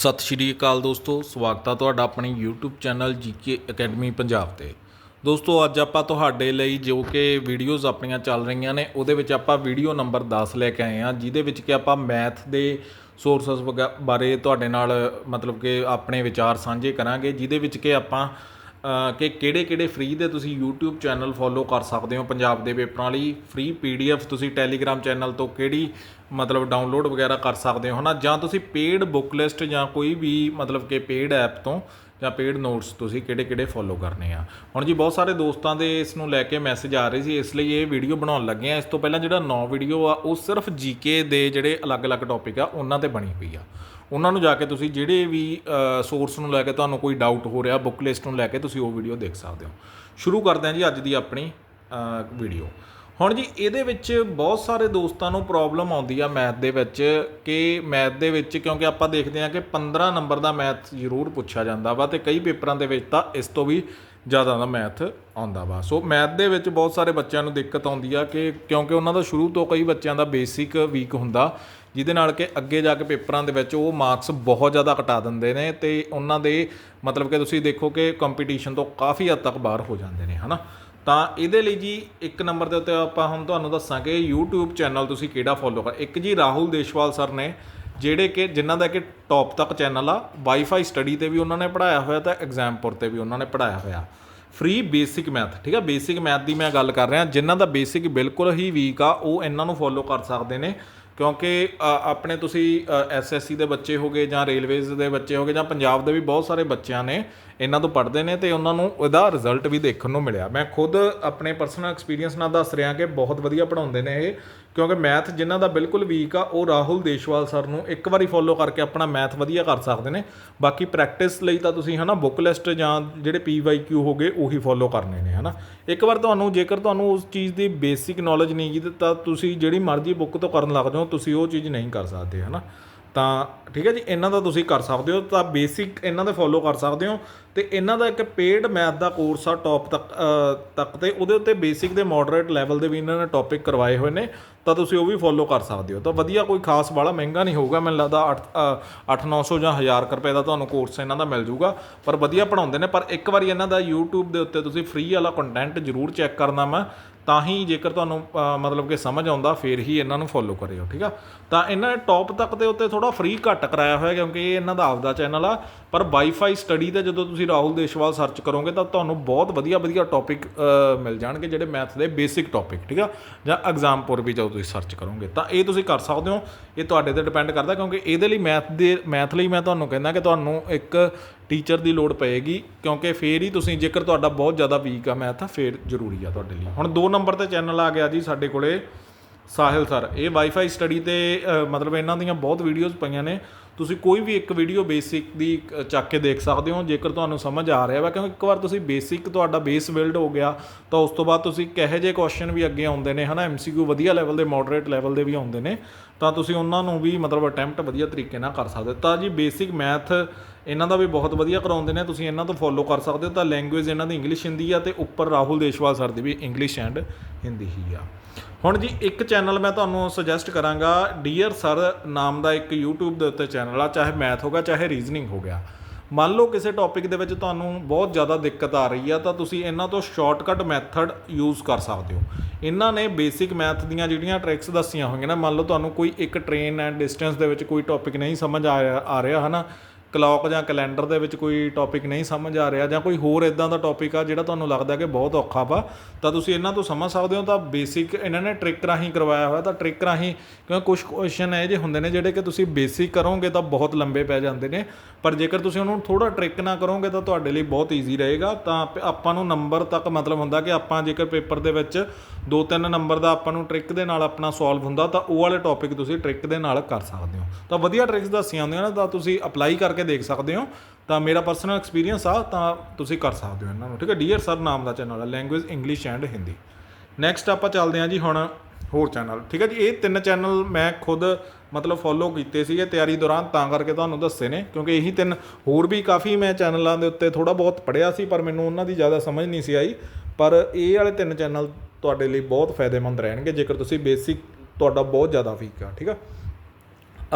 ਸਤਿ ਸ਼੍ਰੀ ਅਕਾਲ ਦੋਸਤੋ, ਸਵਾਗਤ ਹੈ ਤੁਹਾਡਾ ਆਪਣੇ YouTube channel GK academy Punjab ਤੇ। ਦੋਸਤੋ, ਅੱਜ ਆਪਾਂ ਤੁਹਾਡੇ ਲਈ ਜੋ ਕਿ ਵੀਡੀਓਜ਼ ਆਪਣੀਆਂ ਚੱਲ ਰਹੀਆਂ ਨੇ, ਉਹਦੇ ਵਿੱਚ ਆਪਾਂ ਵੀਡੀਓ ਨੰਬਰ 10 ਲੈ ਕੇ ਆਏ ਹਾਂ, ਜਿਹਦੇ ਵਿੱਚ ਕਿ ਆਪਾਂ ਮੈਥ ਦੇ ਸੋਰਸਸ ਬਾਰੇ ਤੁਹਾਡੇ ਨਾਲ ਮਤਲਬ ਕਿ ਆਪਣੇ ਵਿਚਾਰ ਸਾਂਝੇ ਕਰਾਂਗੇ, ਜਿਹਦੇ ਵਿੱਚ ਕਿ ਆਪਾਂ ਕਿ ਕਿਹੜੇ ਕਿਹੜੇ ਫ੍ਰੀ ਦੇ ਤੁਸੀਂ YouTube ਚੈਨਲ ਫੋਲੋ ਕਰ ਸਕਦੇ ਹੋ ਪੰਜਾਬ ਦੇ ਪੇਪਰਾਂ ਲਈ? ਫ੍ਰੀ PDF ਤੁਸੀਂ Telegram ਚੈਨਲ ਤੋਂ ਕਿਹੜੀ ਮਤਲਬ ਡਾਊਨਲੋਡ ਵਗੈਰਾ ਕਰ ਸਕਦੇ ਹੋ ਹਨਾ? ਜਾਂ ਤੁਸੀਂ ਪੇਡ ਬੁੱਕ ਲਿਸਟ ਜਾਂ ਕੋਈ ਵੀ ਮਤਲਬ ਕਿ ਪੇਡ ਐਪ ਤੋਂ ਜਾਂ ਪੇਡ ਨੋਟਸ ਤੁਸੀਂ ਕਿਹੜੇ ਕਿਹੜੇ ਫੋਲੋ ਕਰਨੇ ਆ? ਹੁਣ ਜੀ ਬਹੁਤ ਸਾਰੇ ਦੋਸਤਾਂ ਦੇ ਇਸ ਨੂੰ ਲੈ ਕੇ ਮੈਸੇਜ ਆ ਰਹੇ ਸੀ, ਇਸ ਲਈ ਇਹ ਵੀਡੀਓ ਬਣਾਉਣ ਲੱਗੇ ਆ। ਇਸ ਤੋਂ ਪਹਿਲਾਂ ਜਿਹੜਾ ਨੌ ਵੀਡੀਓ ਆ, ਉਹ ਸਿਰਫ ਜੀਕੇ ਦੇ ਜਿਹੜੇ ਅਲੱਗ-ਅਲੱਗ ਟੌਪਿਕ ਆ, ਉਹਨਾਂ ਤੇ ਬਣੀ ਹੋਈ ਆ। ਉਹਨਾਂ ਨੂੰ ਜਾ ਕੇ ਤੁਸੀਂ ਜਿਹੜੇ ਵੀ ਸੋਰਸ ਨੂੰ ਲੈ ਕੇ ਤੁਹਾਨੂੰ ਕੋਈ ਡਾਊਟ ਹੋ ਰਿਹਾ ਬੁੱਕ ਲਿਸਟ ਨੂੰ ਲੈ ਕੇ ਤੁਸੀਂ ਉਹ ਵੀਡੀਓ ਦੇਖ ਸਕਦੇ ਹੋ। ਸ਼ੁਰੂ ਕਰਦੇ ਹਾਂ ਜੀ ਅੱਜ ਦੀ ਆਪਣੀ ਵੀਡੀਓ ਹੁਣ ਜੀ ਇਹਦੇ ਵਿੱਚ ਬਹੁਤ ਸਾਰੇ ਦੋਸਤਾਂ ਨੂੰ ਪ੍ਰੋਬਲਮ ਆਉਂਦੀ ਆ ਮੈਥ ਦੇ ਵਿੱਚ ਕਿ ਮੈਥ ਦੇ ਵਿੱਚ ਕਿਉਂਕਿ ਆਪਾਂ ਦੇਖਦੇ ਹਾਂ ਕਿ 15 ਨੰਬਰ ਦਾ ਮੈਥ ਜ਼ਰੂਰ ਪੁੱਛਿਆ ਜਾਂਦਾ ਵਾ ਤੇ ਕਈ ਪੇਪਰਾਂ ਦੇ ਵਿੱਚ ਤਾਂ ਇਸ ਤੋਂ ਵੀ ਜ਼ਿਆਦਾ ਦਾ ਮੈਥ ਆਉਂਦਾ ਵਾ। ਸੋ ਮੈਥ ਦੇ ਵਿੱਚ ਬਹੁਤ ਸਾਰੇ ਬੱਚਿਆਂ ਨੂੰ ਦਿੱਕਤ ਆਉਂਦੀ ਆ ਕਿ ਕਿਉਂਕਿ ਉਹਨਾਂ ਦਾ ਸ਼ੁਰੂ ਤੋਂ ਕਈ ਬੱਚਿਆਂ ਦਾ ਬੇਸਿਕ ਵੀਕ ਹੁੰਦਾ। ਜਿਹਦੇ ਨਾਲ ਕਿ ਅੱਗੇ ਜਾ ਕੇ ਪੇਪਰਾਂ ਦੇ ਵਿੱਚ ਉਹ ਮਾਰਕਸ ਬਹੁਤ ਜ਼ਿਆਦਾ ਘਟਾ ਦਿੰਦੇ ਨੇ ਤੇ ਉਹਨਾਂ ਦੇ ਮਤਲਬ ਕਿ ਤੁਸੀਂ ਦੇਖੋ ਕਿ ਕੰਪੀਟੀਸ਼ਨ ਤੋਂ ਕਾਫੀ ਹੱਦ ਤੱਕ ਬਾਹਰ ਹੋ ਜਾਂਦੇ ਨੇ, ਹਨਾ? ਤਾਂ ਇਹਦੇ ਲਈ ਜੀ ਇੱਕ ਨੰਬਰ ਦੇ ਉੱਤੇ ਆਪਾਂ ਹੁਣ ਤੁਹਾਨੂੰ ਦੱਸਾਂਗੇ, YouTube ਚੈਨਲ ਤੁਸੀਂ ਕਿਹੜਾ ਫੋਲੋ ਕਰ ਇੱਕ ਜੀ ਰਾਹੁਲ ਦੇਸ਼ਵਾਲ ਸਰ ਨੇ, ਜਿਹੜੇ ਕਿ ਜਿਨ੍ਹਾਂ ਦਾ ਕਿ ਟੌਪ ਤੱਕ ਚੈਨਲ ਆ ਵਾਈਫਾਈ ਸਟੱਡੀ ਤੇ ਵੀ ਉਹਨਾਂ ਨੇ ਪੜਾਇਆ ਹੋਇਆ ਤਾਂ ਐਗਜ਼ਾਮਪੁਰ ਤੇ ਵੀ ਉਹਨਾਂ ਨੇ ਪੜਾਇਆ ਹੋਇਆ। ਫ੍ਰੀ ਬੇਸਿਕ ਮੈਥ ਠੀਕ ਆ? ਬੇਸਿਕ ਮੈਥ ਦੀ ਮੈਂ ਗੱਲ ਕਰ ਰਿਹਾ, ਜਿਨ੍ਹਾਂ ਦਾ ਬੇਸਿਕ ਬਿਲਕੁਲ ਹੀ ਵੀਕ ਆ, ਉਹ ਇਹਨਾਂ ਨੂੰ ਫੋਲੋ ਕਰ ਸਕਦੇ ਨੇ। ਕਿਉਂਕਿ ਆਪਣੇ ਤੁਸੀਂ ਐਸਐਸਸੀ ਦੇ ਬੱਚੇ ਹੋਗੇ ਜਾਂ ਰੇਲਵੇਜ਼ ਦੇ ਬੱਚੇ ਹੋਗੇ ਜਾਂ ਪੰਜਾਬ ਦੇ ਵੀ ਬਹੁਤ ਸਾਰੇ ਬੱਚਿਆਂ ਨੇ ਇਹਨਾਂ ਤੋਂ ਪੜ੍ਹਦੇ ਨੇ ਤੇ ਉਹਨਾਂ ਨੂੰ ਉਹਦਾ ਰਿਜ਼ਲਟ ਵੀ ਦੇਖਣ ਨੂੰ ਮਿਲਿਆ। ਮੈਂ ਖੁਦ ਆਪਣੇ ਪਰਸਨਲ ਐਕਸਪੀਰੀਅੰਸ ਨਾਲ ਦੱਸ ਰਿਹਾ ਕਿ ਬਹੁਤ ਵਧੀਆ ਪੜਾਉਂਦੇ ਨੇ ਇਹ, ਕਿਉਂਕਿ ਮੈਥ ਜਿਨ੍ਹਾਂ ਦਾ ਬਿਲਕੁਲ ਵੀਕ ਆ, ਉਹ ਰਾਹੁਲ ਦੇਸ਼ਵਾਲ ਸਰ ਨੂੰ ਇੱਕ ਵਾਰੀ ਫੋਲੋ ਕਰਕੇ ਆਪਣਾ ਮੈਥ ਵਧੀਆ ਕਰ ਸਕਦੇ ਨੇ। ਬਾਕੀ ਪ੍ਰੈਕਟਿਸ ਲਈ ਤਾਂ ਤੁਸੀਂ ਹਨਾ ਬੁੱਕ ਲਿਸਟ ਜਾਂ ਜਿਹੜੇ ਪੀਵਾਈਕਿਊ ਹੋਗੇ ਉਹੀ ਫੋਲੋ ਕਰਨੇ ਨੇ। ਹਨਾ? ਇੱਕ ਵਾਰ ਤੁਹਾਨੂੰ ਜੇਕਰ ਤੁਹਾਨੂੰ ਉਸ ਚੀਜ਼ ਦੀ ਬੇਸਿਕ ਨੌਲੇਜ ਨਹੀਂ ਗੀ, ਤਾਂ ਤੁਸੀਂ ਜਿਹੜੀ ਮਰਜ਼ੀ ਬੁੱਕ ਤੋਂ ਕਰਨ ਲੱਗ ਜਾਓ, ਤੁਸੀਂ ਉਹ ਚੀਜ਼ ਨਹੀਂ ਕਰ ਸਕਦੇ, ਹਨਾ? ਤਾਂ ਠੀਕ ਹੈ ਜੀ, ਇਹਨਾਂ ਦਾ ਤੁਸੀਂ ਕਰ ਸਕਦੇ ਹੋ, ਤਾਂ ਬੇਸਿਕ ਇਹਨਾਂ ਦੇ ਫੋਲੋ ਕਰ ਸਕਦੇ ਹੋ ਤੇ ਇਹਨਾਂ ਦਾ ਇੱਕ ਪੇਡ ਮੈਥ ਦਾ ਕੋਰਸ ਆ ਟੌਪ ਤੱਕ ਤੱਕ ਤੇ ਉਹਦੇ ਉੱਤੇ ਬੇਸਿਕ ਦੇ ਮੋਡਰੇਟ ਲੈਵਲ ਦੇ ਵੀ ਇਹਨਾਂ ਨੇ ਟੌਪਿਕ ਕਰਵਾਏ ਹੋਏ ਨੇ, ਤਾਂ ਤੁਸੀਂ ਉਹ ਵੀ ਫੋਲੋ ਕਰ ਸਕਦੇ ਹੋ। ਤਾਂ ਵਧੀਆ ਕੋਈ ਖਾਸ ਵਾਲਾ ਮਹਿੰਗਾ ਨਹੀਂ ਹੋਊਗਾ, ਮੈਨੂੰ ਲੱਗਦਾ 8 8-900 ਜਾਂ 1000 ਰੁਪਏ ਦਾ ਤੁਹਾਨੂੰ ਕੋਰਸ ਇਹਨਾਂ ਦਾ ਮਿਲ ਜਾਊਗਾ, ਪਰ ਵਧੀਆ ਪੜਾਉਂਦੇ ਨੇ, ਪਰ ਇੱਕ ਵਾਰੀ ਇਹਨਾਂ ਦਾ YouTube ਦੇ ਉੱਤੇ ਤੁਸੀਂ ਫ੍ਰੀ ਵਾਲਾ ਕੰਟੈਂਟ ਜ਼ਰੂਰ ਚੈੱਕ ਕਰਨਾ ਮੈਂ ਤਾਂ ਹੀ ਜੇਕਰ ਤੁਹਾਨੂੰ ਮਤਲਬ ਕਿ ਸਮਝ ਆਉਂਦਾ, ਫਿਰ ਹੀ ਇਹਨਾਂ ਨੂੰ ਫੋਲੋ ਕਰਿਓ, ਠੀਕ ਆ? ਤਾਂ ਇਹਨਾਂ ਨੇ ਟੌਪ ਤੱਕ ਦੇ ਉੱਤੇ ਥੋੜਾ ਫ੍ਰੀ ਘੱਟ ਕਰਾਇਆ ਹੋਇਆ, ਕਿਉਂਕਿ ਇਹ ਇਹਨਾਂ ਦਾ ਆਪਦਾ ਚੈਨਲ ਆ। ਪਰ ਵਾਈਫਾਈ ਸਟੱਡੀ ਤੇ ਜਦੋਂ ਤੁਸੀਂ ਰਾਹੁਲ ਦੇਸ਼ਵਾਲ ਸਰਚ ਕਰੋਗੇ ਤਾਂ ਤੁਹਾਨੂੰ ਬਹੁਤ ਵਧੀਆ ਵਧੀਆ ਟੌਪਿਕ ਮਿਲ ਜਾਣਗੇ ਜਿਹੜੇ ਮੈਥ ਦੇ ਬੇਸਿਕ ਟੌਪਿਕ, ਠੀਕ ਆ? ਜਾਂ ਐਗਜ਼ਾਮਪੁਰ ਵੀ ਜਦੋਂ ਤੁਸੀਂ ਸਰਚ ਕਰੋਗੇ, ਤਾਂ ਇਹ ਤੁਸੀਂ ਕਰ ਸਕਦੇ ਹੋ। ਇਹ ਤੁਹਾਡੇ ਤੇ ਡਿਪੈਂਡ ਕਰਦਾ ਕਿਉਂਕਿ ਇਹਦੇ ਲਈ ਮੈਥ ਦੇ, ਮੈਥ ਲਈ ਮੈਂ ਤੁਹਾਨੂੰ ਕਹਿੰਦਾ ਕਿ ਤੁਹਾਨੂੰ ਇੱਕ ਟੀਚਰ ਦੀ ਲੋੜ ਪਏਗੀ, ਕਿਉਂਕਿ ਫੇਰ ਹੀ ਤੁਸੀਂ ਜੇਕਰ ਤੁਹਾਡਾ ਬਹੁਤ ਜ਼ਿਆਦਾ ਵੀਕ ਆ ਮੈਥ ਫੇਰ ਜ਼ਰੂਰੀ ਆ ਤੁਹਾਡੇ ਲਈ। ਹੁਣ 2 ਨੰਬਰ ਤੇ ਚੈਨਲ ਆ ਗਿਆ ਜੀ ਸਾਡੇ ਕੋਲੇ, ਸਾਹਿਲ ਸਰ ਇਹ ਵਾਈਫਾਈ ਸਟੱਡੀ ਤੇ ਮਤਲਬ ਇਹਨਾਂ ਦੀਆਂ ਬਹੁਤ ਵੀਡੀਓਜ਼ ਪਈਆਂ ਨੇ। ਤੁਸੀਂ ਕੋਈ ਵੀ ਇੱਕ ਵੀਡੀਓ ਬੇਸਿਕ ਦੀ ਚੱਕ ਕੇ ਦੇਖ ਸਕਦੇ ਹੋ, ਜੇਕਰ ਤੁਹਾਨੂੰ ਸਮਝ ਆ ਰਿਹਾ ਵਾ, ਕਿਉਂਕਿ ਇੱਕ ਵਾਰ ਤੁਸੀਂ ਬੇਸਿਕ ਤੁਹਾਡਾ ਬੇਸ ਬਿਲਡ ਹੋ ਗਿਆ, ਤਾਂ ਉਸ ਤੋਂ ਬਾਅਦ ਤੁਸੀਂ ਕਿਹੋ ਜਿਹੇ ਕੁਐਸਚਨ ਵੀ ਅੱਗੇ ਆਉਂਦੇ ਨੇ, ਹਨਾ? ਐਮਸੀਕਿਊ ਵਧੀਆ ਲੈਵਲ ਦੇ ਮੋਡਰੇਟ ਲੈਵਲ ਦੇ ਵੀ ਆਉਂਦੇ ਨੇ, ਤਾਂ ਤੁਸੀਂ ਉਹਨਾਂ ਨੂੰ ਵੀ ਮਤਲਬ ਅਟੈਂਪਟ ਵਧੀਆ ਤਰੀਕੇ ਨਾਲ ਕਰ ਸਕਦੇ ਤਾਂ ਜੀ ਬੇਸਿਕ ਮੈਥ ਇਹਨਾਂ ਦਾ ਵੀ ਬਹੁਤ ਵਧੀਆ ਕਰਾਉਂਦੇ ਨੇ, ਤੁਸੀਂ ਇਹਨਾਂ ਤੋਂ ਫੋਲੋ ਕਰ ਸਕਦੇ ਹੋ, ਤਾਂ ਲੈਂਗੁਏਜ ਇਹਨਾਂ ਦੀ ਇੰਗਲਿਸ਼ ਹਿੰਦੀ ਆ ਤੇ ਉੱਪਰ ਰਾਹੁਲ ਦੇਸ਼ਵਾਲ ਸਰ ਦੀ ਵੀ ਇੰਗਲਿਸ਼ ਐਂਡ ਹਿੰਦੀ ਹੀ ਆ। ਹੁਣ ਜੀ ਇੱਕ ਚੈਨਲ ਮੈਂ ਤੁਹਾਨੂੰ ਸੁਜੈਸਟ ਕਰਾਂਗਾ ਡੀਅਰ ਸਰ ਨਾਮ ਦਾ ਇੱਕ YouTube ਦੇ ਉੱਤੇ ਚੈਨਲ ਆ, ਚਾਹੇ ਮੈਥ ਹੋਗਾ ਚਾਹੇ ਰੀਜ਼ਨਿੰਗ ਹੋ ਗਿਆ। ਮੰਨ ਲਓ ਕਿਸੇ ਟੌਪਿਕ ਦੇ ਵਿੱਚ ਤੁਹਾਨੂੰ ਬਹੁਤ ਜ਼ਿਆਦਾ ਦਿੱਕਤ ਆ ਰਹੀ ਆ, ਤਾਂ ਤੁਸੀਂ ਇਹਨਾਂ ਤੋਂ ਸ਼ਾਰਟਕਟ ਮੈਥਡ ਯੂਜ਼ ਕਰ ਸਕਦੇ ਹੋ। ਇਹਨਾਂ ਨੇ ਬੇਸਿਕ ਮੈਥ ਦੀਆਂ ਜਿਹੜੀਆਂ ਟ੍ਰਿਕਸ ਦੱਸੀਆਂ ਹੋਈਆਂ ਨੇ, ਮੰਨ ਲਓ ਤੁਹਾਨੂੰ ਕੋਈ ਇੱਕ ਟ੍ਰੇਨ ਐਂਡ ਡਿਸਟੈਂਸ ਦੇ ਵਿੱਚ ਕੋਈ ਟੌਪਿਕ ਨਹੀਂ ਸਮਝ ਆ ਰਿਹਾ ਆ ਰਿਹਾ, ਹਨਾ? ਕਲੌਕ ਜਾਂ ਕੈਲੰਡਰ ਦੇ ਵਿੱਚ ਕੋਈ ਟੌਪਿਕ ਨਹੀਂ ਸਮਝ ਆ ਰਿਹਾ ਜਾਂ ਕੋਈ ਹੋਰ ਇਦਾਂ ਦਾ ਟੌਪਿਕ ਆ ਜਿਹੜਾ ਤੁਹਾਨੂੰ ਲੱਗਦਾ ਕਿ ਬਹੁਤ ਔਖਾ ਵਾ, ਤਾਂ ਤੁਸੀਂ ਇਹਨਾਂ ਤੋਂ ਸਮਝ ਸਕਦੇ ਹੋ, ਤਾਂ ਬੇਸਿਕ ਇਹਨਾਂ ਨੇ ਟ੍ਰਿਕ ਰਾਹੀਂ ਕਰਵਾਇਆ ਹੋਇਆ, ਤਾਂ ਟ੍ਰਿਕ ਰਾਹੀਂ ਕਿਉਂਕਿ ਕੁਝ ਕੁਐਸਚਨ ਇਹ ਜੇ ਹੁੰਦੇ ਨੇ ਜਿਹੜੇ ਕਿ ਤੁਸੀਂ ਬੇਸਿਕ ਕਰੋਗੇ ਤਾਂ ਬਹੁਤ ਲੰਬੇ ਪੈ ਜਾਂਦੇ ਨੇ, ਪਰ ਜੇਕਰ ਤੁਸੀਂ ਉਹਨੂੰ ਥੋੜਾ ਟ੍ਰਿਕ ਨਾ ਕਰੋਗੇ ਤਾਂ ਤੁਹਾਡੇ ਲਈ ਬਹੁਤ ਈਜ਼ੀ ਰਹੇਗਾ, ਤਾਂ ਆਪਾਂ ਨੂੰ ਨੰਬਰ ਤੱਕ ਮਤਲਬ ਹੁੰਦਾ ਕਿ ਆਪਾਂ ਜੇਕਰ ਪੇਪਰ ਦੇ ਵਿੱਚ ਦੋ ਤਿੰਨ ਨੰਬਰ ਦਾ ਆਪਾਂ ਨੂੰ ਟ੍ਰਿਕ ਦੇ ਨਾਲ ਆਪਣਾ ਸੋਲਵ ਹੁੰਦਾ, ਤਾਂ ਉਹ ਵਾਲੇ ਟੌਪਿਕ ਤੁਸੀਂ ਟ੍ਰਿਕ ਦੇ ਨਾਲ ਕਰ ਸਕਦੇ ਹੋ। ਤਾਂ ਵਧੀਆ ਟ੍ਰਿਕਸ ਦੱਸੀਆਂ ਹੁੰਦੀਆਂ ਨੇ, ਤਾਂ ਤੁਸੀਂ ਅਪਲਾਈ ਕਰਕੇ ਦੇਖ ਸਕਦੇ ਹੋ। ਤਾਂ ਮੇਰਾ ਪਰਸਨਲ ਐਕਸਪੀਰੀਅੰਸ ਆ, ਤਾਂ ਤੁਸੀਂ ਕਰ ਸਕਦੇ ਹੋ ਇਹਨਾਂ ਨੂੰ, ਠੀਕ ਹੈ? ਡੀਅਰ ਸਰ ਨਾਮ ਦਾ ਚੈਨਲ ਆ language English and Hindi next ਆਪਾਂ ਚੱਲਦੇ ਹਾਂ ਜੀ ਹੁਣ ਹੋਰ ਚੈਨਲ ਠੀਕ ਹੈ ਜੀ? ਇਹ ਤਿੰਨ ਚੈਨਲ ਮੈਂ ਖੁਦ ਮਤਲਬ ਫੋਲੋ ਕੀਤੇ ਸੀਗੇ ਤਿਆਰੀ ਦੌਰਾਨ, ਤਾਂ ਕਰਕੇ ਤੁਹਾਨੂੰ ਦੱਸੇ ਨੇ, ਕਿਉਂਕਿ ਇਹੀ ਤਿੰਨ ਹੋਰ ਵੀ ਕਾਫੀ ਮੈਂ ਚੈਨਲਾਂ ਦੇ ਉੱਤੇ ਥੋੜਾ ਬਹੁਤ ਪੜਿਆ ਸੀ, ਪਰ ਮੈਨੂੰ ਉਹਨਾਂ ਦੀ ਜ਼ਿਆਦਾ ਸਮਝ ਨਹੀਂ ਸੀ ਆਈ। ਪਰ ਇਹ ਵਾਲੇ ਤਿੰਨ ਚੈਨਲ ਤੁਹਾਡੇ ਲਈ ਬਹੁਤ ਫਾਇਦੇਮੰਦ ਰਹਿਣਗੇ, ਜੇਕਰ ਤੁਸੀਂ ਬੇਸਿਕ ਤੁਹਾਡਾ ਬਹੁਤ ਜ਼ਿਆਦਾ ਵੀਕ ਆ, ਠੀਕ ਆ?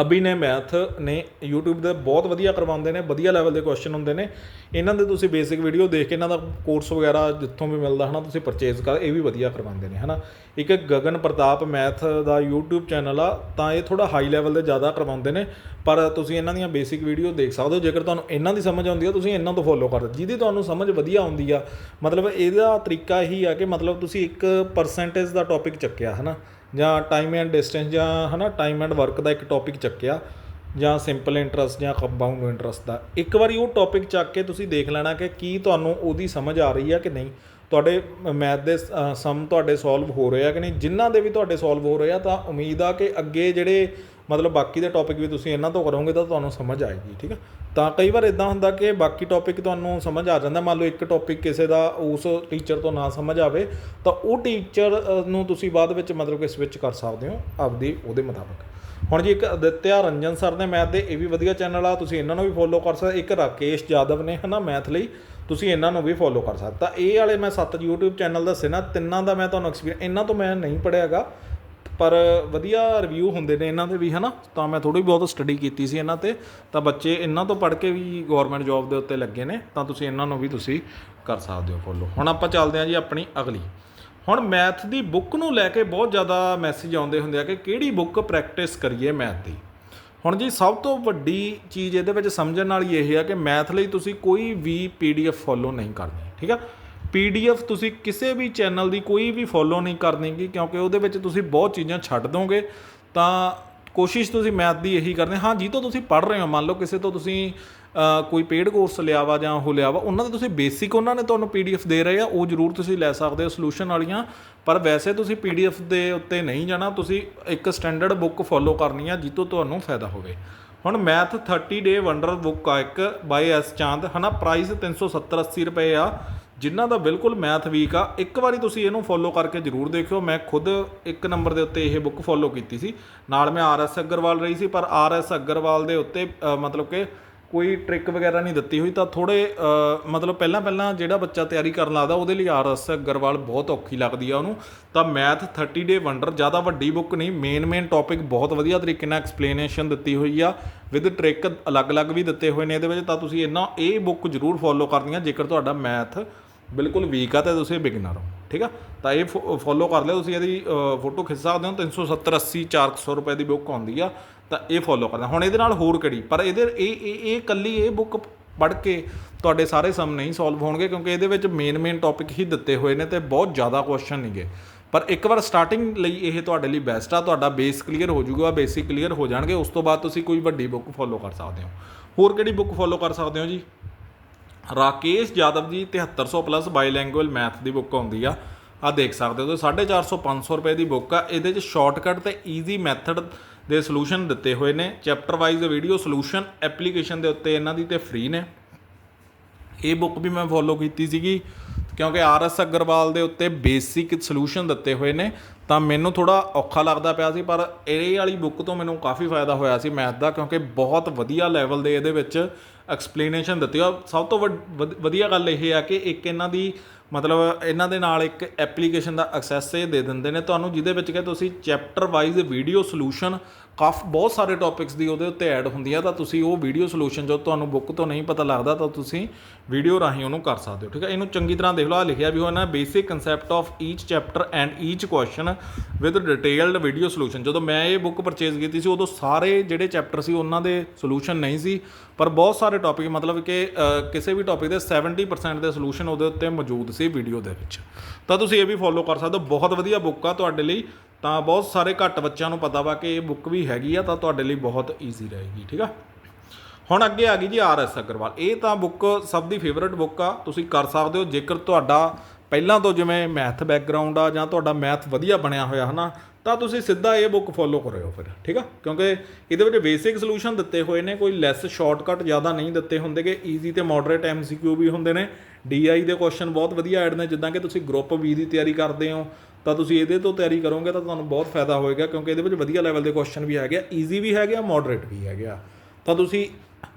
ਅਭਿਨੇ ਮੈਥ ਨੇ YouTube ਤੇ ਬਹੁਤ ਵਧੀਆ ਕਰਵਾਉਂਦੇ ਨੇ, ਵਧੀਆ ਲੈਵਲ ਦੇ ਕੁਐਸਚਨ ਹੁੰਦੇ ਨੇ। ਇਹਨਾਂ ਦੇ ਤੁਸੀਂ ਬੇਸਿਕ ਵੀਡੀਓ ਦੇਖ ਕੇ ਇਹਨਾਂ ਦਾ ਕੋਰਸ ਵਗੈਰਾ ਜਿੱਥੋਂ ਵੀ ਮਿਲਦਾ ਹਨਾ, ਤੁਸੀਂ ਪਰਚੇਜ਼ ਕਰ, ਇਹ ਵੀ ਵਧੀਆ ਕਰਵਾਉਂਦੇ ਨੇ, ਹਨਾ। ਇੱਕ ਗਗਨ ਪ੍ਰਤਾਪ ਮੈਥ ਦਾ YouTube ਚੈਨਲ ਆ, ਤਾਂ ਇਹ ਥੋੜਾ ਹਾਈ ਲੈਵਲ ਦੇ ਜ਼ਿਆਦਾ ਕਰਵਾਉਂਦੇ ਨੇ, ਪਰ ਤੁਸੀਂ ਇਹਨਾਂ ਦੀਆਂ ਬੇਸਿਕ ਵੀਡੀਓ ਦੇਖ ਸਕਦੇ ਹੋ। ਜੇਕਰ ਤੁਹਾਨੂੰ ਇਹਨਾਂ ਦੀ ਸਮਝ ਆਉਂਦੀ ਆ, ਤੁਸੀਂ ਇਹਨਾਂ ਤੋਂ ਫੋਲੋ ਕਰ, ਜਿਹਦੀ ਤੁਹਾਨੂੰ ਸਮਝ ਵਧੀਆ ਆਉਂਦੀ ਆ, ਮਤਲਬ ਇਹਦਾ ਤਰੀਕਾ ਇਹੀ ਆ ਕਿ ਮਤਲਬ ਤੁਸੀਂ ਇੱਕ ਪਰਸੈਂਟੇਜ ਦਾ ਟੌਪਿਕ ਚੱਕਿਆ, ਹਨਾ। ਜਾਂ ਟਾਈਮ ਐਂਡ ਡਿਸਟੈਂਸ ਜਾਂ ਹੈ ਨਾ ਟਾਈਮ ਐਂਡ ਵਰਕ ਦਾ ਇੱਕ ਟੌਪਿਕ ਚੱਕਿਆ, ਜਾਂ ਸਿੰਪਲ ਇੰਟਰਸਟ ਜਾਂ ਕੰਪਾਊਂਡ ਇੰਟਰਸਟ ਦਾ। ਇੱਕ ਵਾਰੀ ਉਹ ਟੌਪਿਕ ਚੱਕ ਕੇ ਤੁਸੀਂ ਦੇਖ ਲੈਣਾ ਕਿ ਕੀ ਤੁਹਾਨੂੰ ਉਹਦੀ ਸਮਝ ਆ ਰਹੀ ਆ ਕਿ ਨਹੀਂ। ਤੁਹਾਡੇ ਮੈਥ ਦੇ ਸਮ ਤੁਹਾਡੇ ਸੋਲਵ ਹੋ ਰਹੇ ਆ ਕਿ ਨਹੀਂ। ਜਿਨ੍ਹਾਂ ਦੇ ਵੀ ਤੁਹਾਡੇ ਸੋਲਵ ਹੋ ਰਹੇ ਆ, ਤਾਂ ਉਮੀਦ ਆ ਕਿ ਅੱਗੇ ਜਿਹੜੇ ਮਤਲਬ ਬਾਕੀ ਦੇ ਟੌਪਿਕ ਵੀ ਤੁਸੀਂ ਇਹਨਾਂ ਤੋਂ ਕਰੋਗੇ ਤਾਂ ਤੁਹਾਨੂੰ ਸਮਝ ਆਏਗੀ, ਠੀਕ ਹੈ ਤਾਂ ਕਈ ਵਾਰ ਇਦਾਂ ਹੁੰਦਾ ਕਿ ਬਾਕੀ ਟੌਪਿਕ ਤੁਹਾਨੂੰ ਸਮਝ ਆ ਜਾਂਦਾ, ਮੰਨ ਲਓ ਇੱਕ ਟੌਪਿਕ ਕਿਸੇ ਦਾ ਉਸ ਟੀਚਰ ਤੋਂ ਨਾ ਸਮਝ ਆਵੇ, ਤਾਂ ਉਹ ਟੀਚਰ ਨੂੰ ਤੁਸੀਂ ਬਾਅਦ ਵਿੱਚ ਮਤਲਬ ਕਿ ਸਵਿਚ ਕਰ ਸਕਦੇ ਹੋ ਆਪਦੀ ਉਹਦੇ ਮੁਤਾਬਕ। ਹੁਣ ਜੀ ਇੱਕ ਅਦਿੱਤਿਆ ਰੰਜਨ ਸਰ ਨੇ ਮੈਥ ਦੇ ਇਹ ਵੀ ਵਧੀਆ ਚੈਨਲ ਆ, ਤੁਸੀਂ ਇਹਨਾਂ ਨੂੰ ਵੀ ਫੋਲੋ ਕਰ ਸਕਦੇ, ਇੱਕ ਰਾਕੇਸ਼ ਜਾਦਵ ਨੇ ਹਨਾ ਮੈਥ ਲਈ, ਤੁਸੀਂ ਇਹਨਾਂ ਨੂੰ ਵੀ ਫੋਲੋ ਕਰ ਸਕਦੇ। ਤਾਂ ਇਹ ਵਾਲੇ ਮੈਂ ਸੱਤ YouTube ਚੈਨਲ ਦੱਸੇ ਨਾ, ਤਿੰਨਾਂ ਦਾ ਮੈਂ ਤੁਹਾਨੂੰ ਐਕਸਪੀਰੀਅੰਸ ਇਹਨਾਂ ਤੋਂ ਮੈਂ ਨਹੀਂ ਪੜਿਆਗਾ ਪਰ ਵਧੀਆ ਰਿਵਿਊ ਹੁੰਦੇ ਨੇ ਇਹਨਾਂ ਦੇ ਵੀ, ਹਨਾ? ਤਾਂ ਮੈਂ ਥੋੜੀ ਬਹੁਤ ਸਟੱਡੀ ਕੀਤੀ ਸੀ ਇਹਨਾਂ ਤੇ। ਤਾਂ ਬੱਚੇ ਇਹਨਾਂ ਤੋਂ ਪੜ੍ਹ ਕੇ ਵੀ ਗਵਰਨਮੈਂਟ ਜੌਬ ਦੇ ਉੱਤੇ ਲੱਗੇ ਨੇ, ਤਾਂ ਤੁਸੀਂ ਇਹਨਾਂ ਨੂੰ ਵੀ ਤੁਸੀਂ ਕਰ ਸਕਦੇ ਹੋ ਫੋਲੋ ਹੁਣ ਆਪਾਂ ਚੱਲਦੇ ਹਾਂ ਜੀ ਆਪਣੀ ਅਗਲੀ। ਹੁਣ ਮੈਥ ਦੀ ਬੁੱਕ ਨੂੰ ਲੈ ਕੇ ਬਹੁਤ ਜ਼ਿਆਦਾ ਮੈਸੇਜ ਆਉਂਦੇ ਹੁੰਦੇ ਆ ਕਿ ਕਿਹੜੀ ਬੁੱਕ ਪ੍ਰੈਕਟਿਸ ਕਰੀਏ ਮੈਥ ਦੀ? ਹੁਣ ਜੀ ਸਭ ਤੋਂ ਵੱਡੀ ਚੀਜ਼ ਇਹਦੇ ਵਿੱਚ ਸਮਝਣ ਵਾਲੀ ਇਹ ਹੈ ਕਿ ਮੈਥ ਲਈ ਤੁਸੀਂ ਕੋਈ ਵੀ ਪੀਡੀਐਫ ਫੋਲੋ ਨਹੀਂ ਕਰਨੀ, ਠੀਕ ਆ? ਪੀਡੀਐਫ ਤੁਸੀਂ ਕਿਸੇ ਵੀ ਚੈਨਲ ਦੀ ਕੋਈ ਵੀ ਫੋਲੋ ਨਹੀਂ ਕਰਨੀਗੀ, ਕਿਉਂਕਿ ਉਹਦੇ ਵਿੱਚ ਤੁਸੀਂ ਬਹੁਤ ਚੀਜ਼ਾਂ ਛੱਡ ਦੋਗੇ, ਤਾਂ ਕੋਸ਼ਿਸ਼ ਤੁਸੀਂ ਮੈਥ ਦੀ ਇਹੀ ਕਰਨੀ। ਹਾਂ ਜੀ ਤੋਂ ਤੁਸੀਂ ਪੜ੍ਹ ਰਹੇ ਹੋ, ਮੰਨ ਲਓ ਕਿਸੇ ਤੋਂ ਤੁਸੀਂ ਕੋਈ ਪੇਡ ਕੋਰਸ ਲਿਆ ਵਾ ਜਾਂ ਉਹ ਲਿਆ ਵਾ ਉਹਨਾਂ ਦੇ ਤੁਸੀਂ ਬੇਸਿਕ ਉਹਨਾਂ ਨੇ ਤੁਹਾਨੂੰ ਪੀਡੀਐਫ ਦੇ ਰਹੇ ਆ, ਉਹ ਜ਼ਰੂਰ ਤੁਸੀਂ ਲੈ ਸਕਦੇ ਹੋ ਸੋਲੂਸ਼ਨ ਵਾਲੀਆਂ। ਪਰ ਵੈਸੇ ਤੁਸੀਂ ਪੀਡੀਐਫ ਦੇ ਉੱਤੇ ਨਹੀਂ ਜਾਣਾ, ਤੁਸੀਂ ਇੱਕ ਸਟੈਂਡਰਡ ਬੁੱਕ ਫੋਲੋ ਕਰਨੀ ਆ ਜਿੱਤੋਂ ਤੁਹਾਨੂੰ ਫਾਇਦਾ ਹੋਵੇ। ਹੁਣ ਮੈਥ 30 ਡੇ ਵੰਡਰ ਬੁੱਕ ਆ ਇੱਕ, ਬਾਈ ਐਸ ਚਾਂਦ, ਹਨਾ ਪ੍ਰਾਈਸ 370 80 ਰੁਪਏ ਆ। ਜਿਨ੍ਹਾਂ ਦਾ ਬਿਲਕੁਲ ਮੈਥ ਵੀਕ ਆ, ਇੱਕ ਵਾਰੀ ਤੁਸੀਂ ਇਹਨੂੰ ਫੋਲੋ ਕਰਕੇ ਜਰੂਰ ਦੇਖਿਓ। ਮੈਂ ਖੁਦ ਇੱਕ ਨੰਬਰ ਦੇ ਉੱਤੇ ਇਹ ਬੁੱਕ ਫੋਲੋ ਕੀਤੀ ਸੀ। ਨਾਲ ਮੈਂ ਆਰ ਐਸ ਅਗਰਵਾਲ ਰਹੀ ਸੀ, ਪਰ ਆਰ ਐਸ ਅਗਰਵਾਲ ਦੇ ਉੱਤੇ ਮਤਲਬ ਕਿ ਕੋਈ ਟ੍ਰਿਕ ਵਗੈਰਾ ਨਹੀਂ ਦਿੱਤੀ ਹੋਈ। ਤਾਂ ਥੋੜੇ ਮਤਲਬ ਪਹਿਲਾਂ ਪਹਿਲਾਂ ਜਿਹੜਾ ਬੱਚਾ ਤਿਆਰੀ ਕਰਨ ਲੱਗਦਾ, ਉਹਦੇ ਲਈ ਆਰ ਐਸ ਅਗਰਵਾਲ ਬਹੁਤ ਔਖੀ ਲੱਗਦੀ ਆ ਉਹਨੂੰ। ਤਾਂ ਮੈਥ 30 ਡੇ ਵੰਡਰ ਜ਼ਿਆਦਾ ਵੱਡੀ ਬੁੱਕ ਨਹੀਂ ਮੇਨ ਮੇਨ ਟੌਪਿਕ ਬਹੁਤ ਵਧੀਆ ਤਰੀਕੇ ਨਾਲ ਐਕਸਪਲੇਨੇਸ਼ਨ ਦਿੱਤੀ ਹੋਈ ਆ। ਵਿਦ ਟ੍ਰਿਕ ਅਲੱਗ-ਅਲੱਗ ਵੀ ਦਿੱਤੇ ਹੋਏ ਨੇ ਇਹਦੇ ਵਿੱਚ। ਤਾਂ ਤੁਸੀਂ ਇਹਨਾਂ, ਇਹ ਬੁੱਕ ਜ਼ਰੂਰ ਫੋਲੋ ਕਰਨੀ ਆ ਜੇਕਰ ਤੁਹਾਡਾ ਮੈਥ ਬਿਲਕੁਲ ਵੀਕ ਆ ਤੇ ਤੁਸੀਂ ਬਿਗਨਰ ਹੋ, ਠੀਕ ਆ? ਤਾਂ ਇਹ ਫੋਲੋ ਕਰ ਲਿਓ, ਤੁਸੀਂ ਇਹਦੀ ਫੋਟੋ ਖਿੱਚ ਸਕਦੇ ਹੋ 370 80 400 ਰੁਪਏ ਦੀ ਬੁੱਕ ਆਉਂਦੀ ਆ, ਤਾਂ ਇਹ ਫੋਲੋ ਕਰਨਾ ਹੁਣ ਇਹਦੇ ਨਾਲ ਹੋਰ ਕਿਹੜੀ? ਪਰ ਇਹਦੇ, ਇਹ ਇਹ ਇਹ ਕੱਲੀ ਇਹ ਬੁੱਕ ਪੜ੍ਹ ਕੇ ਤੁਹਾਡੇ ਸਾਰੇ ਸਮ ਨਹੀਂ ਸੋਲਵ ਹੋਣਗੇ, ਕਿਉਂਕਿ ਇਹਦੇ ਵਿੱਚ ਮੇਨ ਮੇਨ ਟੌਪਿਕ ਹੀ ਦਿੱਤੇ ਹੋਏ ਨੇ ਤੇ ਬਹੁਤ ਜ਼ਿਆਦਾ ਕੁਐਸਚਨ ਨਹੀਂਗੇ ਪਰ ਇੱਕ ਵਾਰ ਸਟਾਰਟਿੰਗ ਲਈ ਇਹ ਤੁਹਾਡੇ ਲਈ ਬੈਸਟ ਆ, ਤੁਹਾਡਾ ਬੇਸ ਕਲੀਅਰ ਹੋ ਜਾਊਗਾ ਬੇਸਿਕ ਕਲੀਅਰ ਹੋ ਜਾਣਗੇ, ਉਸ ਤੋਂ ਬਾਅਦ ਤੁਸੀਂ ਕੋਈ ਵੱਡੀ ਬੁੱਕ ਫੋਲੋ ਕਰ ਸਕਦੇ ਹੋ। ਹੋਰ ਕਿਹੜੀ ਬੁੱਕ ਫੋਲੋ ਕਰ ਸਕਦੇ ਹੋ ਜੀ? Rakesh Yadav ji 7300 plus bilingual math ਦੀ ਬੁੱਕ ਆਉਂਦੀ ਆ। ਆ ਦੇਖ ਸਕਦੇ ਹੋ ਤੁਸੀਂ 450 500 ਰੁਪਏ ਦੀ ਬੁੱਕ ਆ। ਇਹਦੇ 'ਚ ਸ਼ਾਰਟਕਟ ਤੇ ਈਜ਼ੀ ਮੈਥਡ ਦੇ ਸੋਲੂਸ਼ਨ ਦਿੱਤੇ ਹੋਏ ਨੇ। Chapter wise video solution application ਦੇ ਉੱਤੇ ਇਹਨਾਂ ਦੀ ਤੇ ਫ੍ਰੀ ਨੇ। ਇਹ ਬੁੱਕ ਵੀ ਮੈਂ ਫੋਲੋ ਕੀਤੀ ਸੀਗੀ, ਕਿਉਂਕਿ ਆਰ ਐਸ ਅਗਰਵਾਲ ਦੇ ਉੱਤੇ ਬੇਸਿਕ ਸੋਲੂਸ਼ਨ ਦਿੱਤੇ ਹੋਏ ਨੇ। ਤਾਂ ਮੈਨੂੰ ਥੋੜ੍ਹਾ ਔਖਾ ਲੱਗਦਾ ਪਿਆ ਸੀ, ਪਰ ਇਹ ਵਾਲੀ ਬੁੱਕ ਤੋਂ ਮੈਨੂੰ ਕਾਫੀ ਫਾਇਦਾ ਹੋਇਆ ਸੀ ਮੈਥ ਦਾ, ਕਿਉਂਕਿ ਬਹੁਤ ਵਧੀਆ ਲੈਵਲ ਦੇ ਇਹਦੇ ਵਿੱਚ ਐਕਸਪਲੇਨੇਸ਼ਨ ਦਿੱਤੀ ਆ। ਸਭ ਤੋਂ ਵੱਡ- ਵਧੀਆ ਗੱਲ ਇਹ ਆ ਕਿ ਇੱਕ ਇਹਨਾਂ ਦੀ ਮਤਲਬ ਇਹਨਾਂ ਦੇ ਨਾਲ ਇੱਕ ਐਪਲੀਕੇਸ਼ਨ ਦਾ ਐਕਸੈਸ ਇਹ ਦੇ ਦਿੰਦੇ ਨੇ। ਤੁਹਾਨੂੰ ਜਿਹਦੇ ਵਿੱਚ ਕਿ ਤੁਸੀਂ ਚੈਪਟਰ ਵਾਈਜ਼ ਵੀਡੀਓ ਸੋਲੂਸ਼ਨ ਕਾਫ ਬਹੁਤ ਸਾਰੇ ਟੌਪਿਕਸ ਦੀ ਉਹਦੇ ਉੱਤੇ ਐਡ ਹੁੰਦੀ ਆ, ਤਾਂ ਤੁਸੀਂ ਉਹ ਵੀਡੀਓ ਸੋਲੂਸ਼ਨ ਜੋ ਤੁਹਾਨੂੰ ਬੁੱਕ ਤੋਂ ਨਹੀਂ ਪਤਾ ਲੱਗਦਾ, ਤਾਂ ਤੁਸੀਂ ਵੀਡੀਓ ਰਾਹੀਂ ਉਹਨੂੰ ਕਰ ਸਕਦੇ ਹੋ, ਠੀਕ ਹੈ ਇਹਨੂੰ ਚੰਗੀ ਤਰ੍ਹਾਂ ਦੇਖ ਲਓ ਆ ਲਿਖਿਆ ਵੀ ਹੋਇਆ ਨਾ basic concept of each chapter and each question with detailed video solution ਜਦੋਂ ਮੈਂ ਇਹ ਬੁੱਕ ਪਰਚੇਜ਼ ਕੀਤੀ ਸੀ, ਉਦੋਂ ਸਾਰੇ ਜਿਹੜੇ ਚੈਪਟਰ ਸੀ, ਉਹਨਾਂ ਦੇ ਸੋਲੂਸ਼ਨ ਨਹੀਂ ਸੀ, ਪਰ ਬਹੁਤ ਸਾਰੇ ਟੌਪਿਕ ਮਤਲਬ ਕਿ ਕਿਸੇ ਵੀ ਟੌਪਿਕ ਦੇ 70% ਦੇ ਸੋਲੂਸ਼ਨ ਉਹਦੇ ਉੱਤੇ ਮੌਜੂਦ ਸੀ ਵੀਡੀਓ ਦੇ ਵਿੱਚ। ਤਾਂ ਤੁਸੀਂ ਇਹ ਵੀ ਫੋਲੋ ਕਰ ਸਕਦੇ ਹੋ, ਬਹੁਤ ਵਧੀਆ ਬੁੱਕ ਆ ਤੁਹਾਡੇ ਲਈ। ਤਾਂ ਬਹੁਤ ਸਾਰੇ ਘੱਟ ਬੱਚਿਆਂ ਨੂੰ ਪਤਾ ਵਾ ਕਿ ਇਹ ਬੁੱਕ ਵੀ ਹੈਗੀ ਆ, ਤਾਂ ਤੁਹਾਡੇ ਲਈ ਬਹੁਤ ਈਜ਼ੀ ਰਹੇਗੀ, ਠੀਕ ਆ? ਹੁਣ ਅੱਗੇ ਆ ਗਈ ਜੀ ਆਰ ਐਸ ਅਗਰਵਾਲ ਇਹ ਤਾਂ ਬੁੱਕ ਸਭ ਦੀ ਫੇਵਰਿਟ ਬੁੱਕ ਆ, ਤੁਸੀਂ ਕਰ ਸਕਦੇ ਹੋ, ਜੇਕਰ ਤੁਹਾਡਾ ਪਹਿਲਾਂ ਤੋਂ ਜਿਵੇਂ ਮੈਥ ਬੈਕਗ੍ਰਾਉਂਡ ਆ ਜਾਂ ਤੁਹਾਡਾ ਮੈਥ ਵਧੀਆ ਬਣਿਆ ਹੋਇਆ, ਹਨਾ, ਤਾਂ ਤੁਸੀਂ ਸਿੱਧਾ ਇਹ ਬੁੱਕ ਫੋਲੋ ਕਰਿਓ ਫਿਰ, ਠੀਕ ਆ? ਕਿਉਂਕਿ ਇਹਦੇ ਵਿੱਚ ਬੇਸਿਕ ਸੋਲੂਸ਼ਨ ਦਿੱਤੇ ਹੋਏ ਨੇ, ਕੋਈ ਲੈਸ ਸ਼ਾਰਟਕਟ ਜ਼ਿਆਦਾ ਨਹੀਂ ਦਿੱਤੇ ਹੁੰਦੇਗੇ ਈਜ਼ੀ ਤੇ ਮੋਡਰੇਟ ਐਮਸੀਕਿਊ ਵੀ ਹੁੰਦੇ ਨੇ ਡੀਆਈ ਦੇ ਕੁਐਸਚਨ ਬਹੁਤ ਵਧੀਆ ਐਡ ਨੇ, ਜਿੱਦਾਂ ਕਿ ਤੁਸੀਂ ਗਰੁੱਪ ਵੀ ਦੀ ਤਿਆਰੀ ਕਰਦੇ ਹੋ ਤਾਂ ਤੁਸੀਂ ਇਹਦੇ ਤੋਂ ਤਿਆਰੀ ਕਰੋਗੇ ਤਾਂ ਤੁਹਾਨੂੰ ਬਹੁਤ ਫਾਇਦਾ ਹੋਏਗਾ ਕਿਉਂਕਿ ਇਹਦੇ ਵਿੱਚ ਵਧੀਆ ਲੈਵਲ ਦੇ ਕੁਐਸਚਨ ਵੀ ਹੈਗੇ ਆ ਈਜ਼ੀ ਵੀ ਹੈਗੇ ਆ ਮੋਡਰੇਟ ਵੀ ਹੈਗੇ ਆ। ਤਾਂ ਤੁਸੀਂ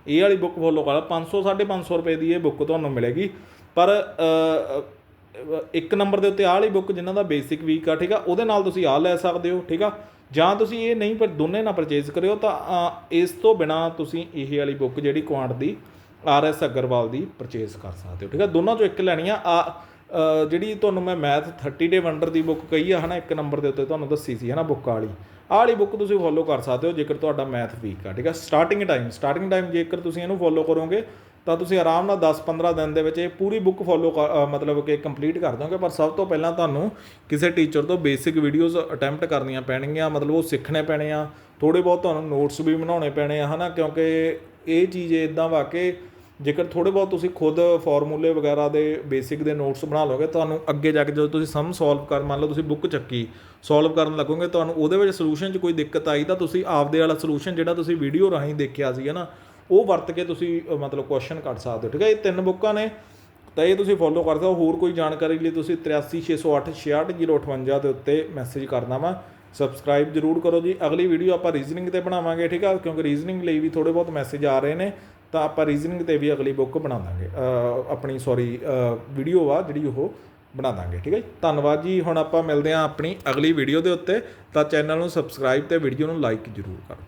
ਇਹ ਵਾਲੀ ਬੁੱਕ ਫੋਲੋ ਕਰ 500 550 ਰੁਪਏ ਦੀ ਇਹ ਬੁੱਕ ਤੁਹਾਨੂੰ ਮਿਲੇਗੀ। ਪਰ ਇੱਕ ਨੰਬਰ ਦੇ ਉੱਤੇ ਆਹ ਵਾਲੀ ਬੁੱਕ ਜਿਨ੍ਹਾਂ ਦਾ ਬੇਸਿਕ ਵੀਕ ਆ ਠੀਕ ਆ ਉਹਦੇ ਨਾਲ ਤੁਸੀਂ ਆਹ ਲੈ ਸਕਦੇ ਹੋ ਠੀਕ ਆ। ਜਾਂ ਤੁਸੀਂ ਇਹ ਨਹੀਂ ਪਰ ਦੋਨੇ ਨਾ ਪਰਚੇਜ਼ ਕਰਿਓ ਤਾਂ ਅ, ਇਸ ਤੋਂ ਬਿਨਾ ਤੁਸੀਂ ਇਹ ਵਾਲੀ ਬੁੱਕ ਜਿਹੜੀ ਕੁਆਂਟ ਦੀ ਆਰ ਐਸ ਅਗਰਵਾਲ ਦੀ ਪਰਚੇਜ਼ ਕਰ ਸਕਦੇ ਹੋ ਠੀਕ ਆ। ਦੋਨਾਂ ਚੋਂ ਇੱਕ ਲੈਣੀ ਆ ਜਿਹੜੀ ਤੁਹਾਨੂੰ ਮੈਂ ਮੈਥ 30 ਡੇ ਵੰਡਰ ਦੀ ਬੁੱਕ ਕਹੀ ਆ, ਹਨਾ, ਇੱਕ ਨੰਬਰ ਦੇ ਉੱਤੇ ਤੁਹਾਨੂੰ ਦੱਸੀ ਸੀ, ਹਨਾ ਬੁੱਕ ਵਾਲੀ। ਆਹ ਵਾਲੀ ਬੁੱਕ ਤੁਸੀਂ ਫੋਲੋ ਕਰ ਸਕਦੇ ਹੋ ਜੇਕਰ ਤੁਹਾਡਾ ਮੈਥ ਵੀਕ ਆ, ਠੀਕ ਆ? ਸਟਾਰਟਿੰਗ ਟਾਈਮ ਸਟਾਰਟਿੰਗ ਟਾਈਮ ਜੇਕਰ ਤੁਸੀਂ ਇਹਨੂੰ ਫੋਲੋ ਕਰੋਗੇ, ਤਾਂ ਤੁਸੀਂ ਆਰਾਮ ਨਾਲ 10-15 ਦਿਨ ਦੇ ਵਿੱਚ ਇਹ ਪੂਰੀ ਬੁੱਕ ਫੋਲੋ ਮਤਲਬ ਕਿ ਕੰਪਲੀਟ ਕਰ ਦੋਗੇ। ਪਰ ਸਭ ਤੋਂ ਪਹਿਲਾਂ ਤੁਹਾਨੂੰ ਕਿਸੇ ਟੀਚਰ ਤੋਂ ਬੇਸਿਕ ਵੀਡੀਓਜ਼ ਅਟੈਂਪਟ ਕਰਨੀਆਂ ਪੈਣਗੀਆਂ, ਮਤਲਬ ਉਹ ਸਿੱਖਣੇ ਪੈਣੇ ਆ। ਥੋੜੇ ਬਹੁਤ ਤੁਹਾਨੂੰ ਨੋਟਸ ਵੀ ਬਣਾਉਣੇ ਪੈਣੇ ਆ, ਹਨਾ, ਕਿਉਂਕਿ ਇਹ ਚੀਜ਼ ਇਦਾਂ ਵਾ ਕਿ ਜੇਕਰ ਥੋੜ੍ਹੇ ਬਹੁਤ ਤੁਸੀਂ ਖੁਦ ਫਾਰਮੂਲੇ ਵਗੈਰਾ ਦੇ ਬੇਸਿਕ ਦੇ ਨੋਟਸ ਬਣਾ ਲਓਗੇ, ਤੁਹਾਨੂੰ ਅੱਗੇ ਜਾ ਕੇ ਜਦੋਂ ਤੁਸੀਂ ਸਮ ਸੋਲਵ ਕਰ, ਮੰਨ ਲਓ ਤੁਸੀਂ ਬੁੱਕ ਚੱਕੀ ਸੋਲਵ ਕਰਨ ਲੱਗੋਗੇ, ਤੁਹਾਨੂੰ ਉਹਦੇ ਵਿੱਚ ਸੋਲੂਸ਼ਨ 'ਚ ਕੋਈ ਦਿੱਕਤ ਆਈ ਤਾਂ ਤੁਸੀਂ ਆਪਦੇ ਵਾਲਾ ਸੋਲੂਸ਼ਨ ਜਿਹੜਾ ਤੁਸੀਂ ਵੀਡੀਓ ਰਾਹੀਂ ਦੇਖਿਆ ਸੀ, ਹੈ ਨਾ, ਉਹ ਵਰਤ ਕੇ ਤੁਸੀਂ ਮਤਲਬ ਕੁਐਸਚਨ ਕੱਢ ਸਕਦੇ ਹੋ, ਠੀਕ ਹੈ? ਇਹ ਤਿੰਨ ਬੁੱਕਾਂ ਨੇ, ਤਾਂ ਇਹ ਤੁਸੀਂ ਫੋਲੋ ਕਰ ਸਕਦੇ ਹੋ। ਹੋਰ ਕੋਈ ਜਾਣਕਾਰੀ ਲਈ ਤੁਸੀਂ 83608 66058 ਦੇ ਉੱਤੇ ਮੈਸੇਜ ਕਰਨਾ ਵਾ। ਸਬਸਕ੍ਰਾਈਬ ਜਰੂਰ ਕਰੋ ਜੀ। ਅਗਲੀ ਵੀਡੀਓ ਆਪਾਂ ਰੀਜ਼ਨਿੰਗ ਤੇ ਬਣਾਵਾਂਗੇ, ਠੀਕ ਆ? ਕਿਉਂਕਿ ਰੀਜ਼ਨਿੰਗ ਲਈ ਵੀ ਥੋੜੇ ਬਹੁਤ ਮੈਸੇਜ ਆ ਰਹੇ ਨੇ। ਤਾਂ ਆਪਾਂ ਰੀਜ਼ਨਿੰਗ ਤੇ ਵੀ ਅਗਲੀ ਬੁੱਕ ਬਣਾ ਦਾਂਗੇ। ਆਪਣੀ ਸੌਰੀ ਵੀਡੀਓ ਆ ਜਿਹੜੀ ਉਹ ਬਣਾ ਦਾਂਗੇ, ਠੀਕ ਹੈ ਜੀ? ਧੰਨਵਾਦ ਜੀ। ਹੁਣ ਆਪਾਂ ਮਿਲਦੇ ਹਾਂ ਆਪਣੀ ਅਗਲੀ ਵੀਡੀਓ ਦੇ ਉੱਤੇ। ਤਾਂ ਚੈਨਲ ਨੂੰ ਸਬਸਕ੍ਰਾਈਬ ਤੇ ਵੀਡੀਓ ਨੂੰ ਲਾਈਕ ਜਰੂਰ ਕਰ